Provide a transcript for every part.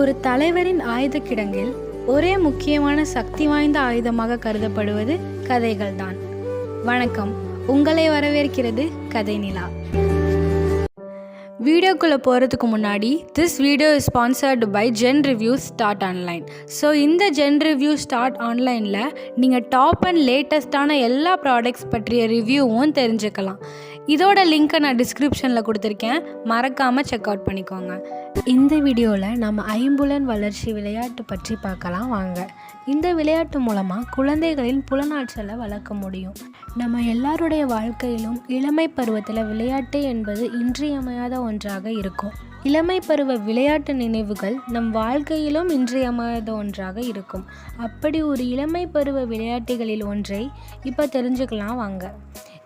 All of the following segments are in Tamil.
ஒரு தலைவரின் ஆயுத கிடங்கில் ஒரே முக்கியமான சக்தி வாய்ந்த ஆயுதமாக கருதப்படுவது கதைகள் தான் வணக்கம். உங்களை வரவேற்கிறது கதை நிலா. வீடியோக்குள்ளே போகிறதுக்கு முன்னாடி this video is sponsored by Zen review start online so இந்த ஜென் ரிவ்யூ ஸ்டார்ட் ஆன்லைனில் நீங்கள் டாப் அண்ட் லேட்டஸ்ட்டான எல்லா ப்ராடக்ட்ஸ் பற்றிய ரிவ்யூவும் தெரிஞ்சுக்கலாம். இதோட லிங்க்கை நான் டிஸ்கிரிப்ஷனில் கொடுத்துருக்கேன். மறக்காமல் செக் அவுட் பண்ணிக்கோங்க. இந்த வீடியோவில் நம்ம ஐம்புலன் வளர்ச்சி விளையாட்டு பற்றி பார்க்கலாம் வாங்க. இந்த விளையாட்டு மூலமாக குழந்தைகளின் புலனாற்றலை வளர்க்க முடியும். நம்ம எல்லாருடைய வாழ்க்கையிலும் இளமை பருவத்தில் விளையாட்டு என்பது இன்றியமையாத ஒன்றாக இருக்கும். இளமை பருவ விளையாட்டு நினைவுகள் நம் வாழ்க்கையிலும் இன்றியமையாத ஒன்றாக இருக்கும். அப்படி ஒரு இளமை பருவ விளையாட்டுகளில் ஒன்றை இப்போ தெரிஞ்சுக்கலாம் வாங்க.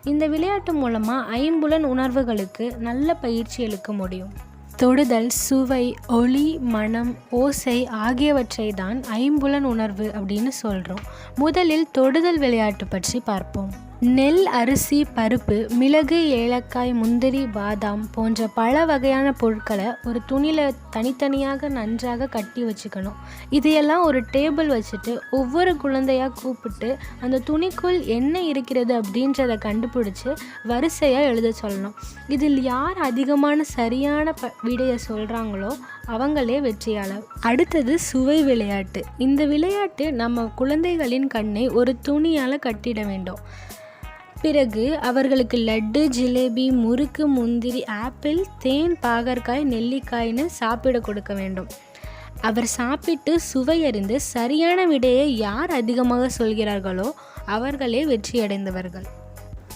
இந்த விளையாட்டு மூலமாக ஐம்புலன் உணர்வுகளுக்கு நல்ல பயிற்சி அளிக்க முடியும். தொடுதல் சுவை ஒளி மனம் ஓசை ஆகியவற்றை தான் ஐம்புலன் உணர்வு அப்படின்னு சொல்கிறோம் முதலில் தொடுதல் விளையாட்டு பற்றி பார்ப்போம். நெல் அரிசி பருப்பு மிளகு ஏலக்காய் முந்திரி பாதாம் போன்ற பல வகையான பொருட்களை ஒரு துணியில் தனித்தனியாக நன்றாக கட்டி வச்சுக்கணும். இதையெல்லாம் ஒரு டேபிள் வச்சுட்டு ஒவ்வொரு குழந்தையாக கூப்பிட்டு அந்த துணிக்குள் என்ன இருக்கிறது அப்படின்றத கண்டுபிடிச்சி வரிசையாக எழுத சொல்லணும். இதில் யார் அதிகமான சரியான ப விடையை சொல்கிறாங்களோ அவங்களே வெற்றியாளர். அடுத்தது சுவை விளையாட்டு. இந்த விளையாட்டு நம்ம குழந்தைகளின் கண்ணை ஒரு துணியால் கட்டிட வேண்டும். பிறகு அவர்களுக்கு லட்டு ஜிலேபி முறுக்கு முந்திரி ஆப்பிள் தேன் பாகற்காய் நெல்லிக்காய்னு சாப்பிட கொடுக்க வேண்டும். அவர் சாப்பிட்டு சுவையறிந்து சரியான விடையை யார் அதிகமாக சொல்கிறார்களோ அவர்களே வெற்றியடைந்தவர்கள்.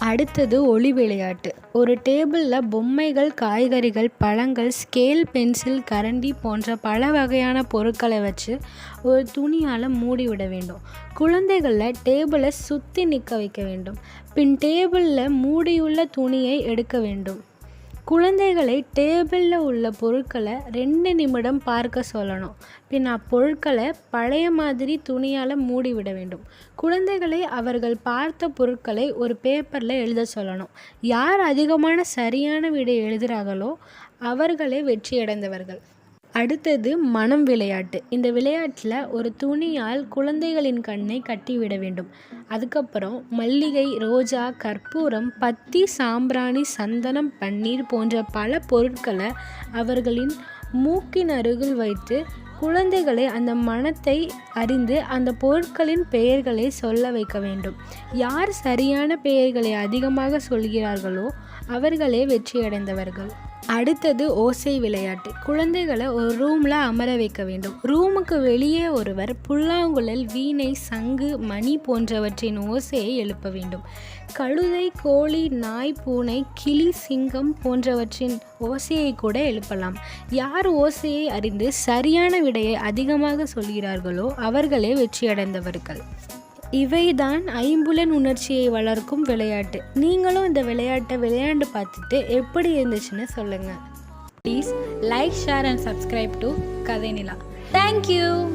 அடுத்தது ஒளி விளையாட்டு. ஒரு டேபிளில் பொம்மைகள் காய்கறிகள் பழங்கள் ஸ்கேல் பென்சில் கரண்டி போன்ற பல வகையான பொருட்களை வச்சு ஒரு துணியால் மூடிவிட வேண்டும். குழந்தைகளில் டேபிளை சுற்றி நிற்க வைக்க வேண்டும். பின் டேபிளில் மூடியுள்ள துணியை எடுக்க வேண்டும். குழந்தைகளை டேபிளில் உள்ள பொருட்களை ரெண்டு நிமிடம் பார்க்க சொல்லணும். பின் அப்பொருட்களை பழைய மாதிரி துணியால் மூடிவிட வேண்டும். குழந்தைகளை அவர்கள் பார்த்த பொருட்களை ஒரு பேப்பரில் எழுத சொல்லணும். யார் அதிகமான சரியான விடை எழுதுகிறார்களோ அவர்களே வெற்றியடைந்தவர்கள். அடுத்தது மனம் விளையாட்டு. இந்த விளையாட்டில் ஒரு துணியால் குழந்தைகளின் கண்ணை கட்டிவிட வேண்டும். அதுக்கப்புறம் மல்லிகை ரோஜா கற்பூரம் பத்தி சாம்பிராணி சந்தனம் பன்னீர் போன்ற பல பொருட்களை அவர்களின் மூக்கின் அருகில் வைத்து குழந்தைகளை அந்த மனத்தை அறிந்து அந்த பொருட்களின் பெயர்களை சொல்ல வைக்க வேண்டும். யார் சரியான பெயர்களை அதிகமாக சொல்கிறார்களோ அவர்களே வெற்றியடைந்தவர்கள். அடுத்தது ஓசை விளையாட்டு. குழந்தைகளை ஒரு ரூமில் அமர வைக்க வேண்டும். ரூமுக்கு வெளியே ஒருவர் புல்லாங்குழல் வீணை சங்கு மணி போன்றவற்றின் ஓசையை எழுப்ப வேண்டும். கழுதை கோழி நாய் பூனை கிளி சிங்கம் போன்றவற்றின் ஓசையை கூட எழுப்பலாம். யார் ஓசையை அறிந்து சரியான விடையை அதிகமாக சொல்கிறார்களோ அவர்களே வெற்றியடைந்தவர்கள். இவைதான் ஐம்புலன் உணர்ச்சியை வளர்க்கும் விளையாட்டு. நீங்களும் இந்த விளையாட்டை விளையாண்டு பார்த்துட்டு எப்படி இருந்துச்சுன்னு சொல்லுங்கள் please like share and subscribe to Kathai Nila thank you